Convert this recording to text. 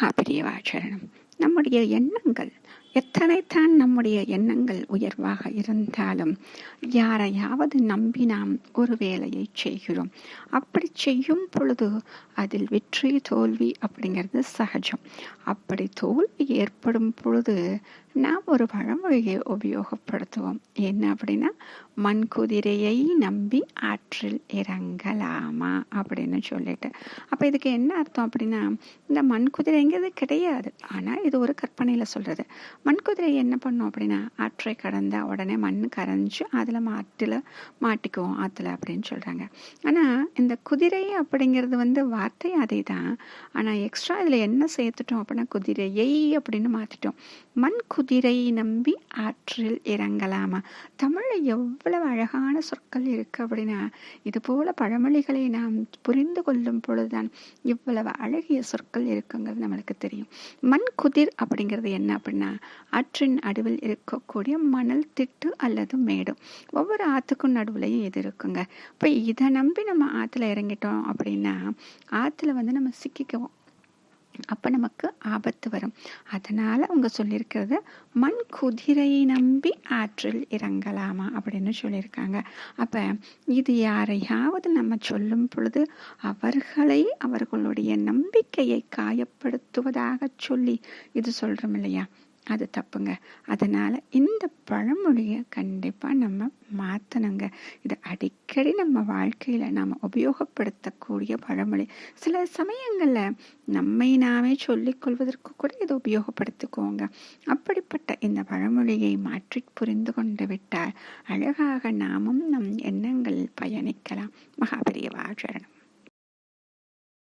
happily children. நம்முடைய எண்ணங்கள். எத்தனைத்தான் நம்முடைய எண்ணங்கள் உயர்வாக இருந்தாலும் யாரையாவது நம்பி நாம் ஒரு வேலையை செய்கிறோம். அப்படி செய்யும் பொழுது அதில் வெற்றி தோல்வி அப்படிங்கிறது சகஜம். அப்படி தோல்வி ஏற்படும் பொழுது நாம் ஒரு பழமொழியை உபயோகப்படுத்துவோம். என்ன அப்படின்னா மண் குதிரையை நம்பி ஆற்றில் இறங்கலாமா அப்படின்னு சொல்லிட்டு. அப்போ இதுக்கு என்ன அர்த்தம் அப்படின்னா இந்த மண் குதிரைங்கிறது கிடையாது. ஆனால் இது ஒரு கற்பனையில் சொல்கிறது மண்குதிரை என்ன பண்ணும் அப்படின்னா ஆற்றை கடந்தால் உடனே மண் கரைஞ்சு அதில் மாட்டில் மாட்டிக்குவோம் ஆற்றுல அப்படின்னு சொல்கிறாங்க ஆனால் இந்த குதிரை அப்படிங்கிறது வந்து வார்த்தை அதே தான் ஆனால் எக்ஸ்ட்ரா இதில் என்ன சேர்த்துட்டோம் அப்படின்னா குதிரையை அப்படின்னு மாற்றிட்டோம் மண் குதிரை நம்பி ஆற்றில் இறங்கலாமா? தமிழில் எவ்வளவு அழகான சொற்கள் இருக்குது அப்படின்னா இது போல பழமொழிகளை நாம் புரிந்து கொள்ளும் பொழுதுதான் இவ்வளவு அழகிய சொற்கள் இருக்குங்கிறது நம்மளுக்கு தெரியும். மண் குதிரை அப்படிங்கிறது என்ன அப்படின்னா ஆற்றின் நடுவில் இருக்கக்கூடிய மணல் திட்டு அல்லது மேடு. ஒவ்வொரு ஆற்றுக்கும் நடுவுலையும் இது இருக்குங்க. இப்போ இதை நம்பி நம்ம ஆற்றுல இறங்கிட்டோம் அப்படின்னா ஆற்றுல வந்து நம்ம சிக்கிக்குவோம். அப்போ நமக்கு ஆபத்து வரும். அதனால் அவங்க சொல்லியிருக்கிறது மண் குதிரையை நம்பி ஆற்றில் இறங்கலாமா? அப்படின்னு சொல்லியிருக்காங்க. அப்போ இது யாரையாவது நம்ம சொல்லும் பொழுது அவர்களை அவர்களுடைய நம்பிக்கையை காயப்படுத்துவதாக சொல்லி இது சொல்கிறோம் இல்லையா? அது தப்புங்க. அதனால் இந்த பழமொழியை கண்டிப்பாக நம்ம மாற்றணுங்க இது அடிக்கடி நம்ம வாழ்க்கையில் நாம் உபயோகப்படுத்தக்கூடிய பழமொழி. சில சமயங்களில் நம்மை நாமே சொல்லிக்கொள்வதற்கு கூட இதை உபயோகப்படுத்திக்கோங்க. அப்படிப்பட்ட இந்த பழமொழியை மாற்றி புரிந்து கொண்டு விட்டால் அழகாக நாமும் நம் எண்ணங்கள் பயணிக்கலாம். மகாபெரியவா சரணம்.